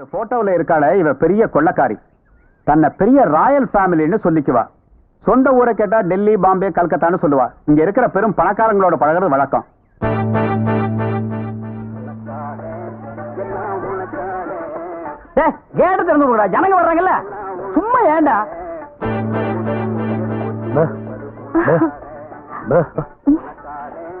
இந்த போட்டோல இருக்காள இவ பெரிய கொள்ளக்காரி. தன்னை பெரிய ராயல் ஃபேமிலின்னு சொல்லிக்குவா. சொந்த ஊரை கேட்டா டெல்லி பாம்பே கல்கத்தான்னு சொல்லுவா. இங்க இருக்கிற பெரும் பணக்காரங்களோட பழகுறது வழக்கம். கேட்டு திறந்து விடுறா ஜனங்க வர்றாங்கல்ல. சும்மா ஏண்டா?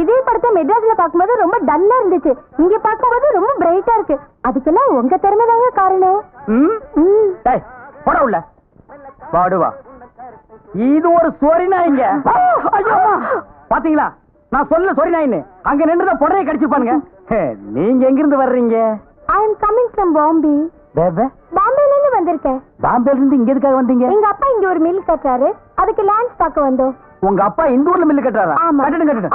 இதே படத்தை மெட்ராஸ்ல பாக்கும்போது ரொம்ப டல்லா இருந்துச்சு. இங்க பாக்கும்போது ரொம்ப பிரைட்டா இருக்கு. அதுக்கெல்லாம் உங்க திறமை தாங்க காரணம். போட உள்ள. பாடுவா இது ஒரு சொரி நாய்ங்க. பாத்தீங்களா? நான் சொல்ல சொரி நாயின்னு. அங்க நின்றுதான் புடவைய கடிச்சுப்பானுங்க ஹே, நீங்க எங்க இருந்து வர்றீங்க I am coming from Bombay பாம்பேல இருந்து வந்திருக்கேன். பாம்பேல இருந்து இங்க எதுக்காக வந்தீங்க? எங்க அப்பா இங்க ஒரு மில் கட்டுறாரு. அதுக்கு லேண்ட்ஸ் பார்க்க வந்தோம். உங்க அப்பா இந்த ஊர்ல மில்லு கட்டுறாரா? கட்டணும் கட்டணும்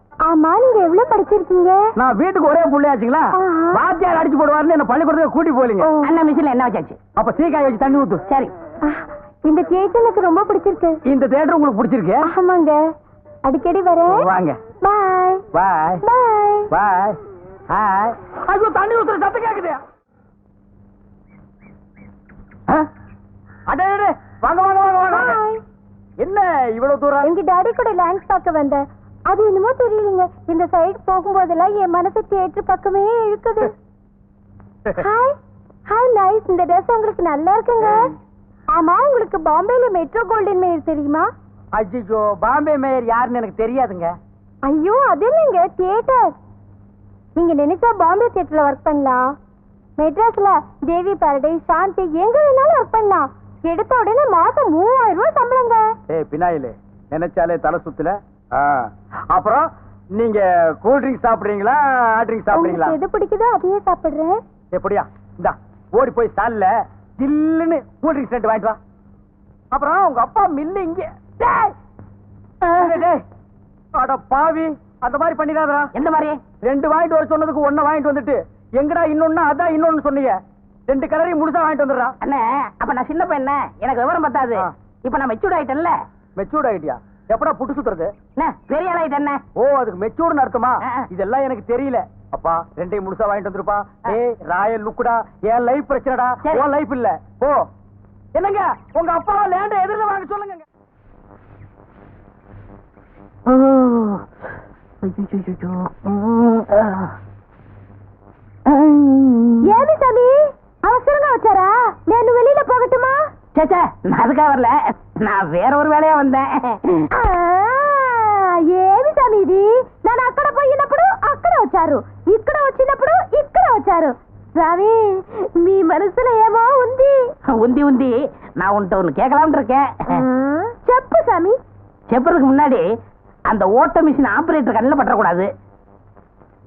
ஆமா நீங்க எவ்வளவு படிச்சிருக்கீங்க? நான் வீட்டுக்கு ஒரே புள்ளையாச்சுங்களா. வாத்தியார் அடிச்சு போடுவாருன்னு என்ன பள்ளிக்கூடத்துக்கு கூட்டி போலீங்க ஓ. அண்ணன் மிஷின்ல என்ன வச்சாச்சு? அப்ப சீக்காய் வச்சு தண்ணி ஊத்து. சரி. இந்த தியேட்டர் எனக்கு ரொம்ப பிடிச்சிருக்கு. இந்த தேட்டர் உங்களுக்கு பிடிச்சிருக்கு? ஆமாங்க. அடிக்கடி வரேன். வாங்க. பாய் பாய் பாய் பாய் ஹாய் ஐயோ தண்ணி ஊத்துற சத்தம் கேக்குது? அடே அடே, வாங்க வாங்க வாங்க என்ன இவ்வளவு தூரம்? எங்க டாடி கூட லேண்ட்ஸ் பார்க்க வந்தேன். அது என்னமோ தெரியலங்க. இந்த சைடு போகும்போதெல்லாம் என் மனசு தியேட்டர் பக்கமே இழுக்குது. ஹாய் ஹாய் நைஸ் இந்த ட்ரெஸ் உங்களுக்கு நல்லா இருக்குங்க. ஆமா உங்களுக்கு பாம்பேல மெட்ரோ கோல்டன் மேயர் தெரியுமா? அஜிஜோ பாம்பே மேயர் யாருன்னு எனக்கு தெரியாதுங்க. ஐயோ அது இல்லைங்க தியேட்டர் நீங்க நினைச்சா பாம்பே தியேட்டர்ல ஒர்க் பண்ணலாம். மெட்ராஸ்ல தேவி பாரடைஸ் சாந்தி எங்க வேணாலும் ஒர்க் பண்ணலாம். எடுத்த உடனே மாசம் மூவாயிரம் ரூபாய் சம்பளங்க. ஏய் பினாயிலே நினைச்சாலே தலை சுத்துல. அப்புறம் நீங்க கூல் ட்ரிங்க் சாப்பிடுறீங்களா ஹாட் ட்ரிங்க் சாப்பிடுறீங்களா? எது பிடிக்குதோ அதையே சாப்பிடுறேன் எப்படியா இந்தா ஓடி போய் ஸ்டால்ல ஜில்லுன்னு கூல் ட்ரிங்க்ஸ் ரெண்டு வாங்கிட்டு வா. அப்புறம் உங்க அப்பா மில்லு இங்க. அட பாவி அந்த மாதிரி பண்ணிடாதடா. எந்த மாதிரி? ரெண்டு வாங்கிட்டு வர சொன்னதுக்கு ஒண்ண வாங்கிட்டு வந்துட்டு எங்கடா இன்னொன்னு அதான் இன்னொன்னு சொன்னீங்க? ரெண்டு கலரையும் முழுசா வாங்கிட்டு வந்துடுறா. அண்ணே அப்ப நான் சின்ன பையன் எனக்கு விவரம் பத்தாது. இப்ப நான் மெச்சூர்ட் ஆயிட்டேன்ல. மெச்சூர்ட் ஆயிட்டியா? எப்படா புட்டு சுத்துறது? பெரிய இது என்ன? ஓ அதுக்கு மெச்சூர்னு அர்த்தமா? இதெல்லாம் எனக்கு தெரியல. அப்பா ரெண்டையும் முழுசா வாங்கிட்டு வந்துருப்பா. ஏ ராயல் லுக்குடா. என் லைஃப் பிரச்சனைடா. உன் லைஃப் இல்ல. போ. என்னங்க? உங்க அப்பா லேண்ட எதிர்க்க வாங்க சொல்லுங்க ஏமி சாமி? அவசரமா வச்சாரா? நேனு வெளியில போகட்டுமா? சேச்சா நான் அதுக்காக வரல. நான் வேற ஒரு வேலையா வந்தேன். ఇది నన్ను అక్కడ పోయినప్పుడు అక్కడ వచ్చారు ఇక్కడ వచ్చినప్పుడు ఇక్కడ వచ్చారు స్వామి మీ మనసులో ఏమో ఉంది உந்தி உந்தி நான் உன்கிட்ட ஒண்ணு கேட்கலாம்னு ఆ, இருக்கேன் చెప్పు స్వామి செப்பறதுக்கு முன்னாடி அந்த ஓட்ட மிஷின் ஆபரேட்டர் கண்ணில் பற்றக்கூடாது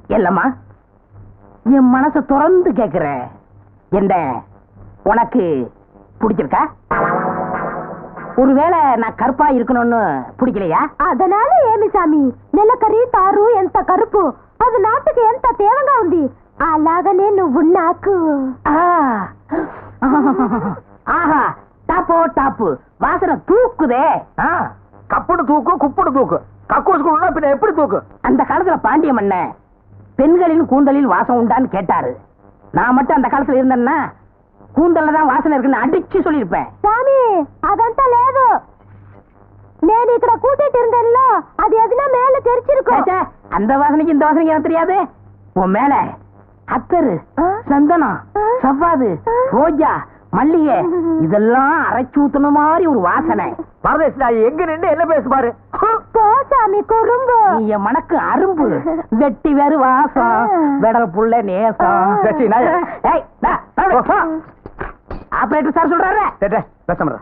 இல்லம்மா என் மனசை திறந்து கேட்கிறேன் என்ன உனக்கு பிடிச்சிருக்கா ஒருவேளை நான் கருப்பா இருக்கணும்னு பிடிக்கலையா అదనాల ఏమి స్వామి నెలకరి తారు ఎంత కరుపు అది నాటుకు ఎంత తేవగా ఉంది అలాగనే నువ్వు నాకు ஆ. ஆஹா டாப்போ டாப்பு வாசனை தூக்குதே ஆ, கப்புடு தூக்கு குப்புடு தூக்கு கக்கூஸ் கொடுனா பின்ன எப்படி தூக்கு அந்த காலத்துல பாண்டிய மன்னன் பெண்களின் கூந்தலில் வாசம் உண்டான்னு கேட்டாரு நான் மட்டும் அந்த காலத்துல இருந்தேன்னா கூந்தல்லதான் வாசனை இருக்குன்னு அடிச்சு சொல்லியிருப்பேன். சாமி அదంతా లేదు నేను ఇక్కడ కూటేటి இருந்தேன்లో அது எதுனா மேல தெரிச்சிருக்கும். அந்த வாசனைக்கு இந்த வாசனைக்கு எனக்கு தெரியாது. உன் மேல அத்தரு சந்தனம் சவ்வாது ரோஜா மல்லிகை இதெல்லாம் அரைச்சு ஊத்துன மாதிரி ஒரு வாசனை. பரதேசி நான் எங்க நின்று என்ன பேசுவாரு சாமி குறும்பு. என் மனக்கு அரும்பு. வெட்டி வேறு வாசம் வெடல் புள்ள நேசம். ஆபரேட்டர் சார் சொல்றாரு. பேசாம.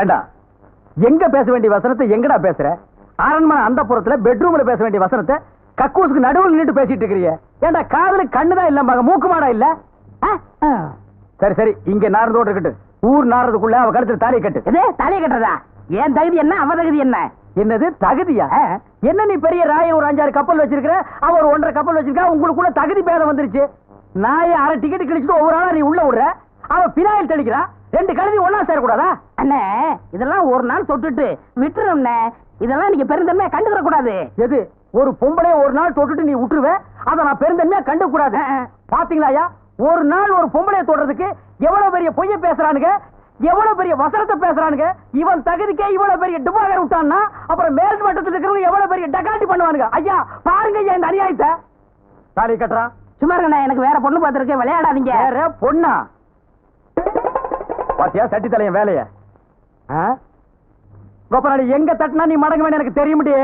ஏண்டா எங்க பேச வேண்டிய வசனத்தை எங்கடா பேசுற? அரண்மனை அந்த புறத்துல பெட்ரூம்ல பேச வேண்டிய வசனத்தை கக்கூசுக்கு நடுவில் நின்னுட்டு பேசிட்டு இருக்கிறீங்க ஏண்டா காதுல கண்ணுதான் இல்ல மக மூக்கு மாடா இல்ல. சரி சரி இங்க நாரதோட இருக்கட்டும். ஊர் நாரதுக்குள்ள அவ கழுத்துல தாலியை கட்டு. இது தலையை கட்டுறதா? என் தகுதி என்ன? அவ தகுதி என்ன? என்னது தகுதியா. என்ன நீ பெரிய ராயன் ஒரு அஞ்சாறு கப்பல் வச்சிருக்கிற? அவ ஒரு ஒன்றரை கப்பல் வச்சிருக்கா? உங்களுக்குள்ள தகுதி பேதம் வந்துருச்சு. நாய அரை டிக்கெட் கிழிச்சிட்டு ஒவ்வொரு ஆளா நீ உள்ள விடுற? அவ பினாயில் தெளிக்கிறா ரெண்டு கழுதி ஒண்ணா சேரக்கூடாதா? அண்ணே இதெல்லாம் ஒரு நாள் தொட்டுட்டு விட்டுரும்ண்ணே. இதெல்லாம் நீங்க பெருந்தன்மையா கண்டுக்கிற கூடாது எது? ஒரு பொம்பளைய ஒரு நாள் தொட்டுட்டு நீ விட்டுருவ? அத நான் பெருந்தன்மையா கண்டு கூடாது பாத்தீங்களாயா ஒரு நாள் ஒரு பொம்பளைய தொடுறதுக்கு எவ்வளவு பெரிய பொய்ய பேசுறானுங்க? எவ்வளவு பெரிய வசனத்தை பேசுறானுங்க? இவன் தகுதிக்கே இவ்வளவு பெரிய டிபாகர் விட்டான்னா அப்புறம் மேல் மட்டத்தில் இருக்கிறவங்க எவ்வளவு பெரிய டகாட்டி பண்ணுவானுங்க? ஐயா பாருங்க ஐயா இந்த அநியாயத்தை. தாலி கட்டுறான். சும்மா இருங்கண்ணே எனக்கு வேற பொண்ணு பார்த்துருக்கேன் விளையாடாதீங்க. வேற பொண்ணா? பாத்தியா சட்டி தலையன் வேலைய கோபநாடி எங்க தட்டினா நீ மடங்க வேணும் எனக்கு தெரிய முடியும்